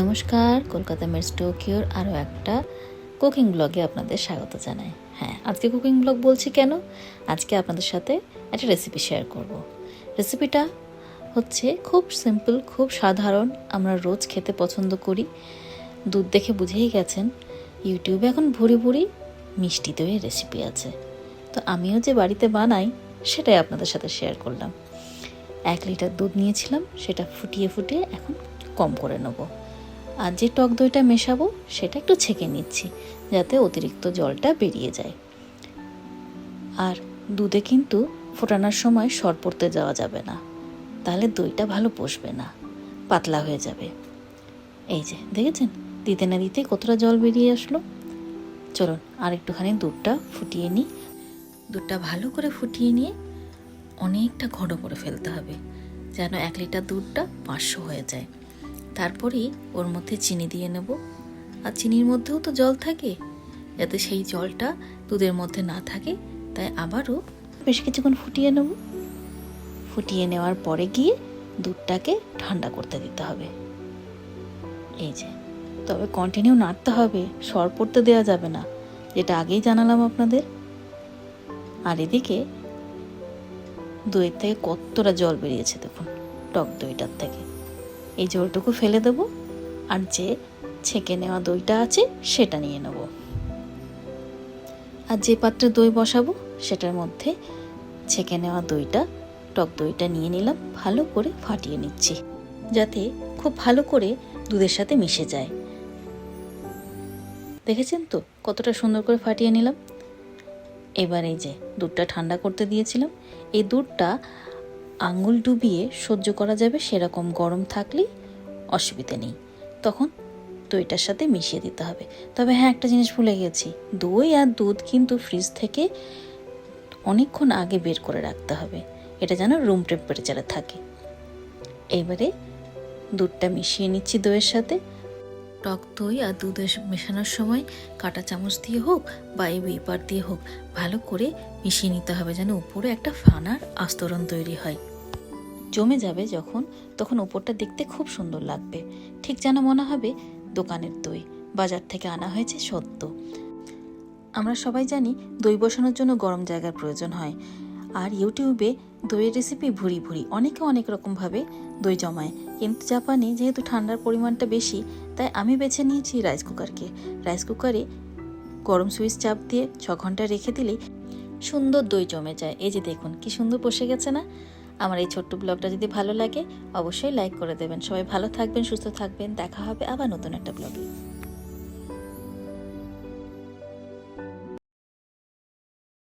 নমস্কার, কলকাতা মেডস টোকিওর আরও একটা কুকিং ব্লগে আপনাদের স্বাগত জানাই। হ্যাঁ আজকে কুকিং ব্লগ বলছি কেন? আজকে আপনাদের সাথে একটা রেসিপি শেয়ার করব। রেসিপিটা হচ্ছে খুব সিম্পল খুব সাধারণ, আমরা রোজ খেতে পছন্দ করি। দুধ দেখে বুঝেই গেছেন ইউটিউবে এখন ভুরি ভুরি মিষ্টি দইয়ের রেসিপি আছে। তো আমিও যে বাড়িতে বানাই, সেটাই আপনাদের সাথে শেয়ার করলাম। এক লিটার দুধ নিয়েছিলাম, সেটা ফুটিয়ে ফুটিয়ে এখন কম করে নেব। আর যে টক দইটা মেশাবো, সেটা একটু ছেঁকে নিচ্ছি, যাতে অতিরিক্ত জলটা বেরিয়ে যায়। আর দুধে কিন্তু ফোটানোর সময় সর পড়তে যাওয়া যাবে না, তাহলে দইটা ভালো বসবে না, পাতলা হয়ে যাবে। এই যে, দেখেছেন? দিতে না দিতে কতটা জল বেরিয়ে আসলো? চলুন, আর একটুখানি দুধটা ফুটিয়ে নিই। দুধটা ভালো করে ফুটিয়ে নিয়ে অনেকটা ঘন করে ফেলতে হবে, যেন এক লিটার দুধটা পাঁচশো হয়ে যায়। তারপরেই ওর মধ্যে চিনি দিয়ে নেব। আর চিনির মধ্যেও তো জল থাকে। যাতে সেই জলটা দুধের মধ্যে না থাকে, তাই আবারও বেশ কিছুক্ষণ ফুটিয়ে নেব। ফুটিয়ে নেওয়ার পরে গিয়ে দুধটাকে ঠান্ডা করতে দিতে হবে। এই যে, তবে কন্টিনিউ নাড়তে হবে, সর পড়তে দেওয়া যাবে না। যেটা আগেই জানালাম আপনাদের। আর এদিকে দইয়ের থেকে কতটা জল বেরিয়েছে দেখুন, টক দইটার থেকে। এই জলটুকু ফেলে দেবো আর যে ছেঁকে নেওয়া দইটা আছে সেটা নিয়ে নেব। আর যে পাত্রে দই বসাবো সেটার মধ্যে ছেঁকে নেওয়া দইটা, টক দইটা নিয়ে নিলাম, ভালো করে ফাটিয়ে নিচ্ছি, যাতে খুব ভালো করে দুধের সাথে মিশে যায়। দেখেছেন তো কতটা সুন্দর করে ফাটিয়ে নিলাম? এবার এই যে দুধটা ঠান্ডা করতে দিয়েছিলাম, এই দুধটা আঙুল ডুবিয়ে সহ্য করা যাবে সেরকম গরম থাকলেই অসুবিধে নেই। তখন দইটার সাথে মিশিয়ে দিতে হবে। তবে হ্যাঁ একটা জিনিস ভুলে গেছি। দই আর দুধ কিন্তু ফ্রিজ থেকে অনেকক্ষণ আগে বের করে রাখতে হবে। এটা যেন রুম টেম্পারেচারে থাকে। এবারে দুধটা মিশিয়ে নিচ্ছি দইয়ের সাথে। টক দই আর দুধ মেশানোর সময় কাঁটা চামচ দিয়ে হোক বা এই উইপার দিয়ে হোক, ভালো করে মিশিয়ে নিতে হবে যেন উপরে একটা ফানার আস্তরণ তৈরি হয়। জমে যাবে যখন, তখন উপরটা দেখতে খুব সুন্দর লাগবে। ঠিক যেন মনে হবে দোকানের দই, বাজার থেকে আনা হয়েছে সত্য আমরা সবাই জানি দই বসানোর জন্য গরম জায়গার প্রয়োজন হয়। আর ইউটিউবে দইয়ের রেসিপি ভুরি ভুরি, অনেকে অনেক রকমভাবে দই জমায়। কিন্তু জাপানে যেহেতু ঠান্ডার পরিমাণটা বেশি, তাই আমি বেছে নিয়েছি রাইস কুকারকে রাইস কুকারে গরম সুইচ চাপ দিয়ে ছ ঘণ্টা রেখে দিলেই সুন্দর দই জমে যায়। এই যে দেখুন, কি সুন্দর বসে গেছে না? আমার এই ছোট্ট ব্লগটা যদি ভালো লাগে, অবশ্যই লাইক করে দেবেন। সবাই ভালো থাকবেন, সুস্থ থাকবেন। দেখা হবে আবার নতুন একটা ব্লগে।